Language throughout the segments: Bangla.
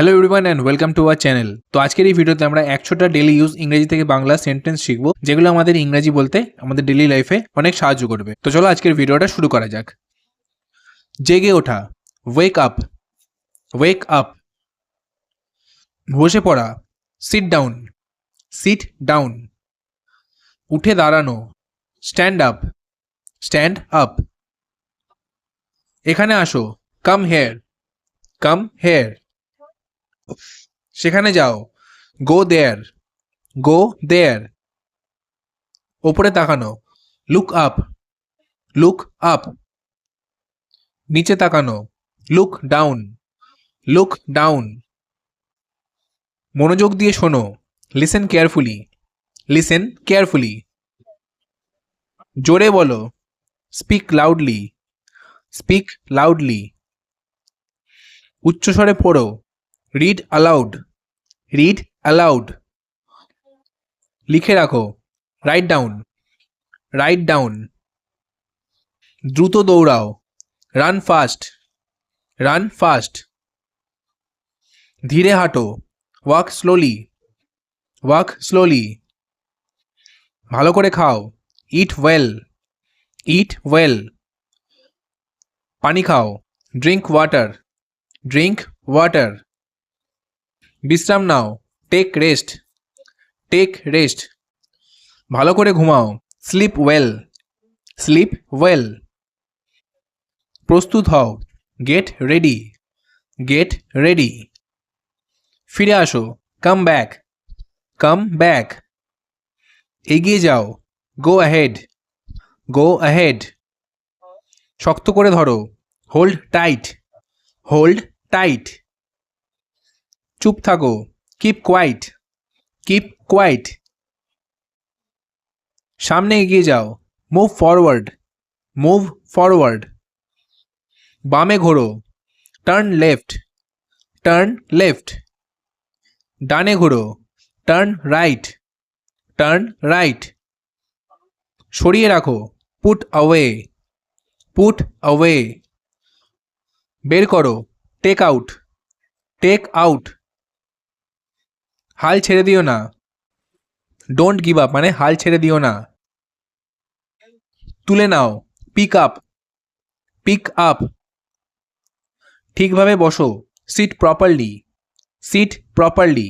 Hello everyone and welcome to our channel তো আজকের এই ভিডিওতে আমরা একশোটা ডেলি ইউজ ইংরেজি থেকে বাংলা সেন্টেন্স শিখব, যেগুলো আমাদের ইংরেজি বলতে আমাদের ডেলি লাইফে অনেক সাহায্য করবে। তো চলো আজকের ভিডিওটা শুরু করা যাক। জেগে ওঠা ওয়েক আপ ওয়েক আপ বসে পড়া সিট ডাউন সিট ডাউন উঠে দাঁড়ানো স্ট্যান্ড আপ স্ট্যান্ড আপ এখানে আসো কাম হেয়ার কাম হেয়ার সেখানে যাও। গো দেয়ার গো দেয়ার ওপরে তাকানো। লুক আপ লুক আপ নিচে তাকানো। লুক ডাউন লুক ডাউন মনোযোগ দিয়ে শোনো। লিসেন কেয়ারফুলি লিসেন কেয়ারফুলি জোরে বলো। স্পিক লাউডলি স্পিক লাউডলি উচ্চস্বরে পড়ো। রিড অ্যালাউড রিড অ্যালাউড লিখে রাখো। রাইট ডাউন রাইট ডাউন দ্রুত দৌড়াও। রান ফাস্ট রান ফাস্ট ধীরে হাঁটো। ওয়াক স্লোলি ওয়াক স্লোলি ভালো করে খাও। ইট ওয়েল ইট ওয়েল পানি খাও। ড্রিঙ্ক ওয়াটার ড্রিঙ্ক ওয়াটার বিশ্রাম নাও। টেক রেস্ট টেক রেস্ট ভালো করে ঘুমাও। স্লিপ ওয়েল স্লিপ ওয়েল প্রস্তুত হও। গেট রেডি গেট রেডি ফিরে আসো। কাম ব্যাক কাম ব্যাক এগিয়ে যাও। গো অ্যাহেড গো অ্যাহেড শক্ত করে ধরো। হোল্ড টাইট হোল্ড টাইট চুপ থাকো। কিপ কোয়াইট কিপ কোয়াইট সামনে এগিয়ে যাও। মুভ ফরওয়ার্ড মুভ ফরওয়ার্ড বামে ঘোরো। টার্ন লেফট টার্ন লেফট ডানে ঘোরো। টার্ন রাইট টার্ন রাইট সরিয়ে রাখো। পুট অ্যাওয়ে পুট অ্যাওয়ে বের করো। টেক আউট টেক আউট হাল ছেড়ে দিও না। ডোন্ট গিভ আপ মানে হাল ছেড়ে দিও না। তুলে নাও। পিক আপ পিক আপ ঠিকভাবে বসো। সিট প্রপারলি সিট প্রপারলি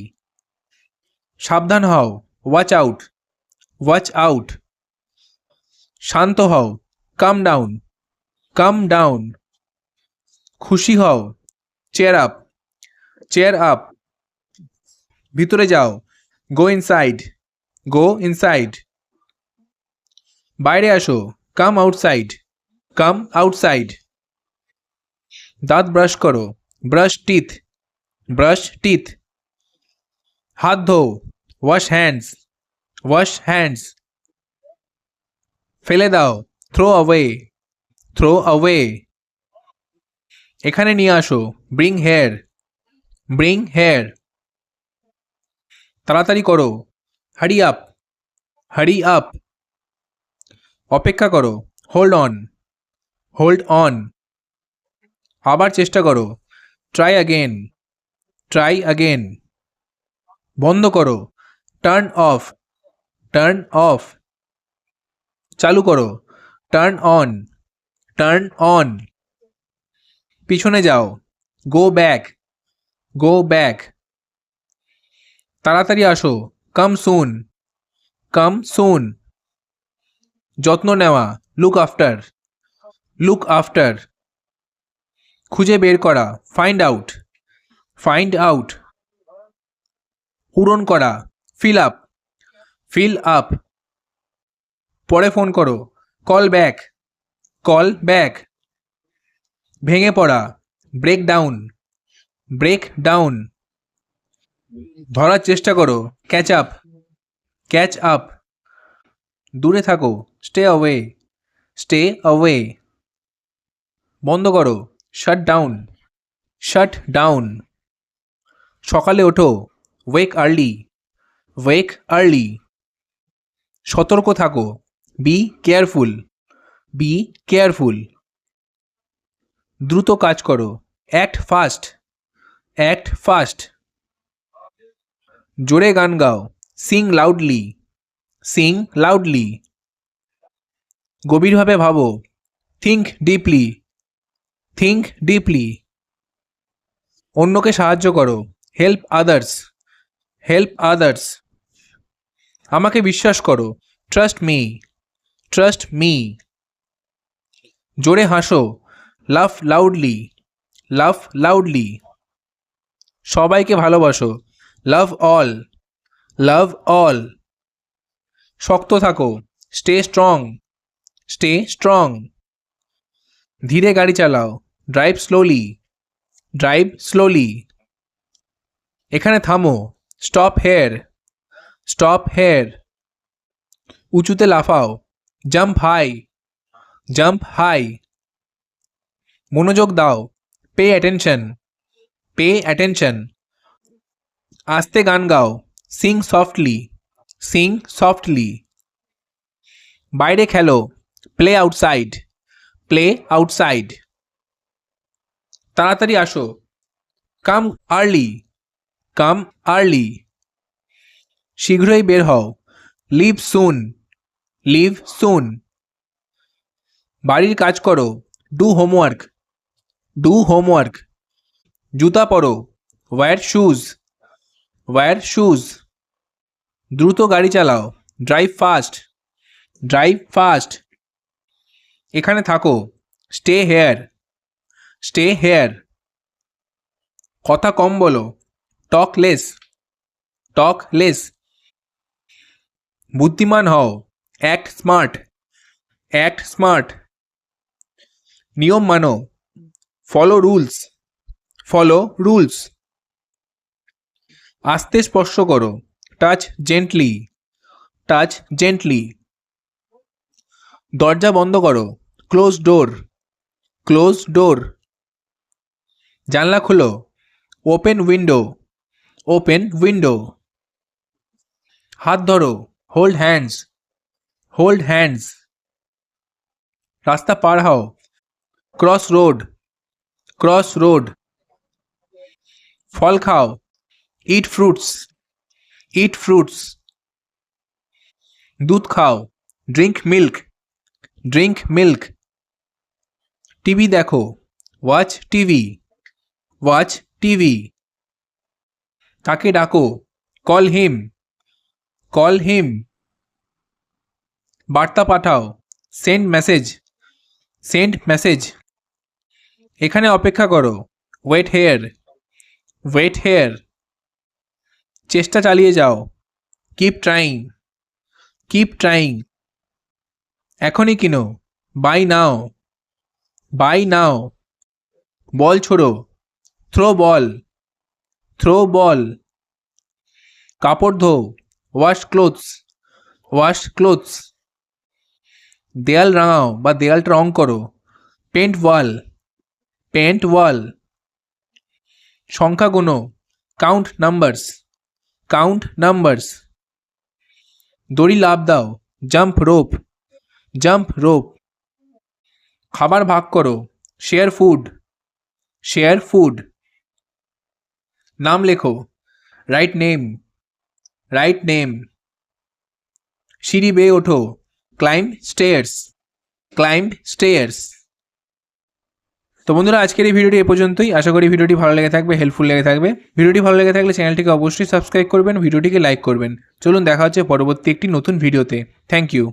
সাবধান হও। ওয়াচ আউট ওয়াচ আউট শান্ত হও। কাম ডাউন কাম ডাউন খুশি হও। চেয়ার আপ চেয়ার আপ ভিতরে যাও। গো ইনসাইড গো ইনসাইড বাইরে আসো। কাম আউটসাইড কাম আউটসাইড দাঁত ব্রাশ করো। ব্রাশ টিথ ব্রাশ টিথ হাত ধো ওয়াশ হ্যান্ডস ওয়াশ হ্যান্ডস ফেলে দাও। থ্রো অ্যাওয়ে থ্রো অ্যাওয়ে এখানে নিয়ে আসো। ব্রিং হেয়ার ব্রিং হেয়ার তাড়াতাড়ি করো। হারি আপ হারি আপ অপেক্ষা করো। হোল্ড অন হোল্ড অন আবার চেষ্টা করো। ট্রাই অ্যাগেন ট্রাই অ্যাগেন বন্ধ করো। টার্ন অফ টার্ন অফ চালু করো। টার্ন অন টার্ন অন পিছনে যাও। গো ব্যাক গো ব্যাক তাড়াতাড়ি আসো। কাম সুন কাম সুন যত্ন নেওয়া। লুক আফটার লুক আফটার খুঁজে বের করা। ফাইন্ড আউট ফাইন্ড আউট পূরণ করা। ফিল আপ ফিল আপ পরে ফোন করো। কল ব্যাক কল ব্যাক ভেঙে পড়া। ব্রেক ডাউন ব্রেক ডাউন ধরার চেষ্টা করো। ক্যাচ আপ ক্যাচ আপ দূরে থাকো। স্টে অ্যাওয়ে স্টে অ্যাওয়ে বন্ধ করো। শাট ডাউন শাট ডাউন সকালে ওঠো। ওয়েক আর্লি ওয়েক আর্লি সতর্ক থাকো। বি কেয়ারফুল বি কেয়ারফুল দ্রুত কাজ করো। অ্যাক্ট ফাস্ট অ্যাক্ট ফাস্ট জোরে গান গাও। Sing loudly. Sing loudly. গভীরভাবে ভাবো। Think deeply. Think deeply. অন্যকে সাহায্য করো। Help others. Help others. আমাকে বিশ্বাস করো। Trust me. Trust me. জোরে হাসো। লাফ লাউডলি। লাফ লাউডলি। সবাইকে ভালোবাসো। লাভ অল লাভ অল শক্ত থাকো। স্টে স্ট্রং স্টে স্ট্রং ধীরে গাড়ি চালাও। ড্রাইভ স্লোলি ড্রাইভ স্লোলি এখানে থামো। স্টপ হেয়ার স্টপ হেয়ার উঁচুতে লাফাও। জাম্প হাই জাম্প হাই মনোযোগ দাও। পে অ্যাটেনশন পে অ্যাটেনশন আস্তে গান গাও। Sing softly. Sing softly. বাইরে খেলো। Play outside. Play outside. তাড়াতাড়ি আসো। Come early. Come early. শীঘ্রই বের হও। Leave soon. Leave soon. বাড়ির কাজ করো। Do homework. Do homework. জুতা পরো। Wire shoes. ওয়্যার শুজ দ্রুত গাড়ি চালাও। ড্রাইভ ফাস্ট ড্রাইভ ফাস্ট এখানে থাকো। স্টে হেয়ার স্টে হেয়ার কথা কম বলো। টক লেস টক লেস বুদ্ধিমান হও। অ্যাক্ট স্মার্ট অ্যাক্ট স্মার্ট নিয়ম মানো। ফলো রুলস ফলো রুলস আস্তে স্পর্শ করো। টাচ জেন্টলি টাচ জেন্টলি দরজা বন্ধ করো। ক্লোজ ডোর ক্লোজ ডোর জানলা খুলো। ওপেন উইন্ডো ওপেন উইন্ডো হাত ধরো। হোল্ড হ্যান্ডস হোল্ড হ্যান্ডস রাস্তা পার হও। ক্রস রোড ক্রস রোড ফল খাও। ইট ফ্রুটস ইট ফ্রুটস দুধ খাও. Drink milk drink milk TV দেখো. ওয়াচ টিভি ওয়াচ টিভি তাকে ডাকো? কল হিম কল হিম বার্তা পাঠাও। সেন্ড মেসেজ সেন্ড মেসেজ এখানে অপেক্ষা করো। ওয়েট হেয়ার ওয়েট হেয়ার চেষ্টা চালিয়ে যাও। কিপ ট্রাইং কিপ ট্রাইং এখনই কিনো। Buy now buy now ball ছোড়ো। Throw ball throw ball কাপড় ধো। ওয়াশ ক্লোথস ওয়াশ ক্লোথস দেয়াল রাঙাও বা দেয়ালটা রং করো। পেন্ট ওয়াল পেন্ট ওয়াল সংখ্যা গুনো। কাউন্ট নাম্বারস কাউন্ট নাম্বারস দড়ি লাভ দাও। জাম্প রোপ জাম্প রোপ খাবার ভাগ করো। শেয়ার ফুড শেয়ার ফুড নাম লেখো। রাইট নেম রাইট নেম সিঁড়ি বেয়ে ওঠো। ক্লাইম্ব স্টেয়ার্স ক্লাইম্ব স্টেয়ার্স তো বন্ধুরা, আজকের এই ভিডিওটি এ পর্যন্তই। আশা করি ভিডিওটি ভালো লেগে থাকবে হেল্পফুল লেগে থাকবে। ভিডিওটি ভালো লেগে থাকলে চ্যানেলটিকে অবশ্যই সাবস্ক্রাইব করবেন, ভিডিওটিকে লাইক করবেন। চলুন দেখা হচ্ছে পরবর্তী একটি নতুন ভিডিওতে। Thank you